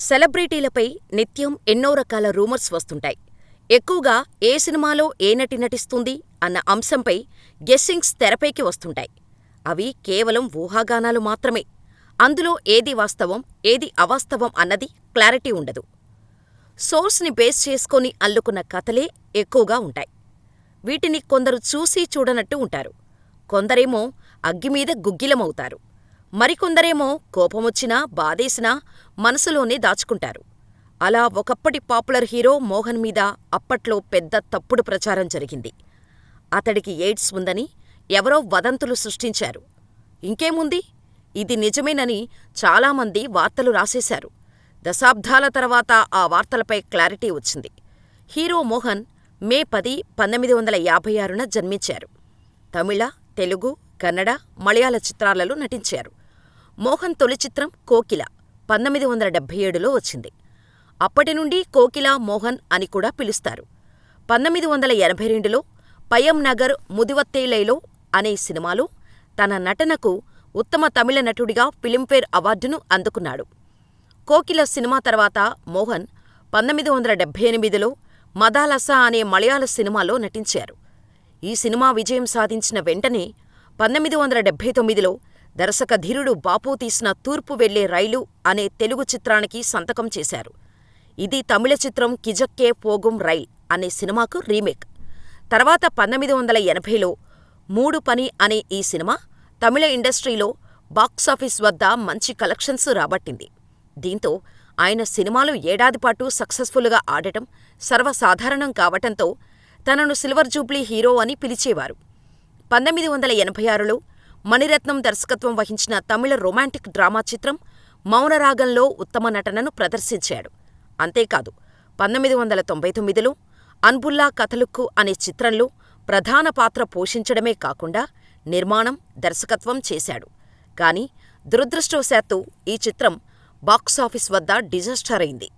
సెలబ్రిటీలపై నిత్యం ఎన్నో రకాల రూమర్స్ వస్తుంటాయి. ఎక్కువగా ఏ సినిమాలో ఏ నటి నటిస్తుంది అన్న అంశంపై గెస్సింగ్స్ తెరపైకి వస్తుంటాయి. అవి కేవలం ఊహాగానాలు మాత్రమే. అందులో ఏది వాస్తవం, ఏది అవాస్తవం అన్నది క్లారిటీ ఉండదు. సోర్స్ని బేస్ చేసుకొని అల్లుకున్న కథలే ఎక్కువగా ఉంటాయి. వీటిని కొందరు చూసీ చూడనట్టు ఉంటారు. కొందరేమో అగ్గిమీద గుగ్గిలమవుతారు. మరికొందరేమో కోపమొచ్చినా, బాధేసినా మనసులోనే దాచుకుంటారు. అలా ఒకప్పటి పాపులర్ హీరో మోహన్ మీద అప్పట్లో పెద్ద తప్పుడు ప్రచారం జరిగింది. అతడికి ఎయిడ్స్ ఉందని ఎవరో వదంతులు సృష్టించారు. ఇంకేముంది? ఇది నిజమేనని చాలామంది వార్తలు రాసేశారు. దశాబ్దాల తర్వాత ఆ వార్తలపై క్లారిటీ వచ్చింది. హీరో మోహన్ మే పది, పంతొమ్మిది వందల యాభై ఆరున జన్మించారు. తమిళ, తెలుగు, కన్నడ, మలయాళ చిత్రాలలో నటించారు. మోహన్ తొలి చిత్రం కోకిల పంతొమ్మిది వందల డెబ్బై ఏడులో వచ్చింది. అప్పటి నుండి కోకిల, మోహన్ అని కూడా పిలుస్తారు. పంతొమ్మిది వందల ఎనభై రెండులో పయం నగర్ ముదివత్తేలైలో అనే సినిమాలో తన నటనకు ఉత్తమ తమిళ నటుడిగా ఫిలింఫేర్ అవార్డును అందుకున్నాడు. కోకిల సినిమా తర్వాత మోహన్ పంతొమ్మిది వందల డెబ్బై ఎనిమిదిలో మదాలస అనే మలయాళ సినిమాలో నటించారు. ఈ సినిమా విజయం సాధించిన వెంటనే పంతొమ్మిది వందల డెబ్బై తొమ్మిదిలో దర్శకధీరుడు బాపు తీసిన తూర్పు వెళ్ళే రైలు అనే తెలుగు చిత్రానికి సంతకం చేశారు. ఇది తమిళ చిత్రం కిజక్కే పోగుం రైల్ అనే సినిమాకు రీమేక్. తర్వాత పంతొమ్మిది వందల ఎనభైలో మూడు పని అనే ఈ సినిమా తమిళ ఇండస్ట్రీలో బాక్సాఫీస్ వద్ద మంచి కలెక్షన్స్ రాబట్టింది. దీంతో ఆయన సినిమాలు ఏడాదిపాటు సక్సెస్ఫుల్గా ఆడటం సర్వసాధారణం కావటంతో తనను సిల్వర్ జూబ్లీ హీరో అని పిలిచేవారు. పంతొమ్మిది వందల ఎనభై ఆరులో మణిరత్నం దర్శకత్వం వహించిన తమిళ రొమాంటిక్ డ్రామా చిత్రం మౌనరాగంలో ఉత్తమ నటనను ప్రదర్శించాడు. అంతేకాదు పంతొమ్మిది వందల తొంభై తొమ్మిదిలో అన్బుల్లా కథలుక్కు అనే చిత్రంలో ప్రధాన పాత్ర పోషించడమే కాకుండా నిర్మాణం, దర్శకత్వం చేశాడు. కానీ దురదృష్టవశాత్తు ఈ చిత్రం బాక్సాఫీస్ వద్ద డిజాస్టర్ అయింది.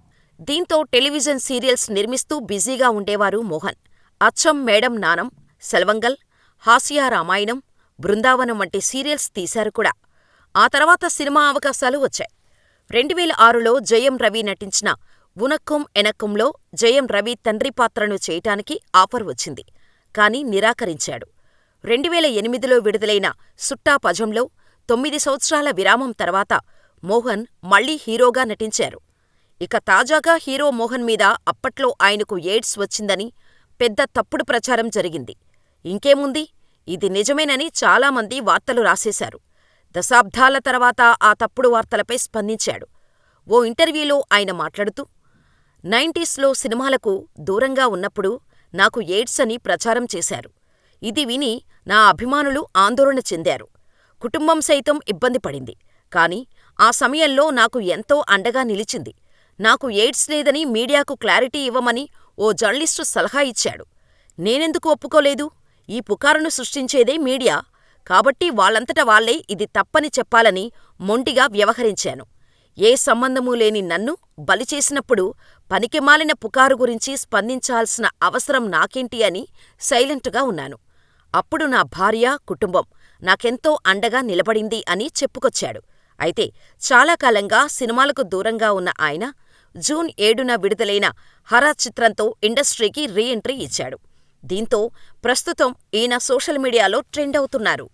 దీంతో టెలివిజన్ సీరియల్స్ నిర్మిస్తూ బిజీగా ఉండేవారు మోహన్. అచ్చం మేడం నానం, సెల్వంగల్, హాస్య రామాయణం, బృందావనం వంటి సీరియల్స్ తీశారు కూడా. ఆ తర్వాత సినిమా అవకాశాలు వచ్చాయి. రెండువేల ఆరులో జయం రవి నటించిన ఉనక్కుం ఎనక్కుంలో జయం రవి తండ్రి పాత్రను చేయటానికి ఆఫర్ వచ్చింది. కానీ నిరాకరించాడు. రెండువేల ఎనిమిదిలో విడుదలైన సుట్టా పజంలో తొమ్మిది సంవత్సరాల విరామం తర్వాత మోహన్ మళ్ళీ హీరోగా నటించారు. ఇక తాజాగా హీరో మోహన్ మీద అప్పట్లో ఆయనకు ఎయిడ్స్ వచ్చిందని పెద్ద తప్పుడు ప్రచారం జరిగింది. ఇంకేముంది? ఇది నిజమేనని చాలామంది వార్తలు రాసేశారు. దశాబ్దాల తర్వాత ఆ తప్పుడు వార్తలపై స్పందించాడు. ఓ ఇంటర్వ్యూలో ఆయన మాట్లాడుతూ నైంటీస్లో సినిమాలకు దూరంగా ఉన్నప్పుడు నాకు ఎయిడ్స్ అని ప్రచారం చేశారు. ఇది విని నా అభిమానులు ఆందోళన చెందారు. కుటుంబం సైతం ఇబ్బంది పడింది. కానీ ఆ సమయంలో నాకు ఎంతో అండగా నిలిచింది. నాకు ఎయిడ్స్ లేదని మీడియాకు క్లారిటీ ఇవ్వమని ఓ జర్నలిస్టు సలహా ఇచ్చాడు. నేనెందుకు ఒప్పుకోలేదు? ఈ పుకారును సృష్టించేదే మీడియా. కాబట్టి వాళ్ళంతట వాళ్ళే ఇది తప్పని చెప్పాలని మొండిగా వ్యవహరించాను. ఏ సంబంధమూ లేని నన్ను బలి చేసినప్పుడు పనికిమాలిన పుకారు గురించి స్పందించాల్సిన అవసరం నాకేంటి అని సైలెంటుగా ఉన్నాను. అప్పుడు నా భార్య, కుటుంబం నాకెంతో అండగా నిలబడింది అని చెప్పుకొచ్చాడు. అయితే చాలా కాలంగా సినిమాలకు దూరంగా ఉన్న ఆయన జూన్ ఏడున విడుదలైన హరా చిత్రంతో ఇండస్ట్రీకి రీ ఎంట్రీ ఇచ్చాడు. దీంతో ప్రస్తుతం ఈయన సోషల్ మీడియాలో ట్రెండ్ అవుతున్నారు.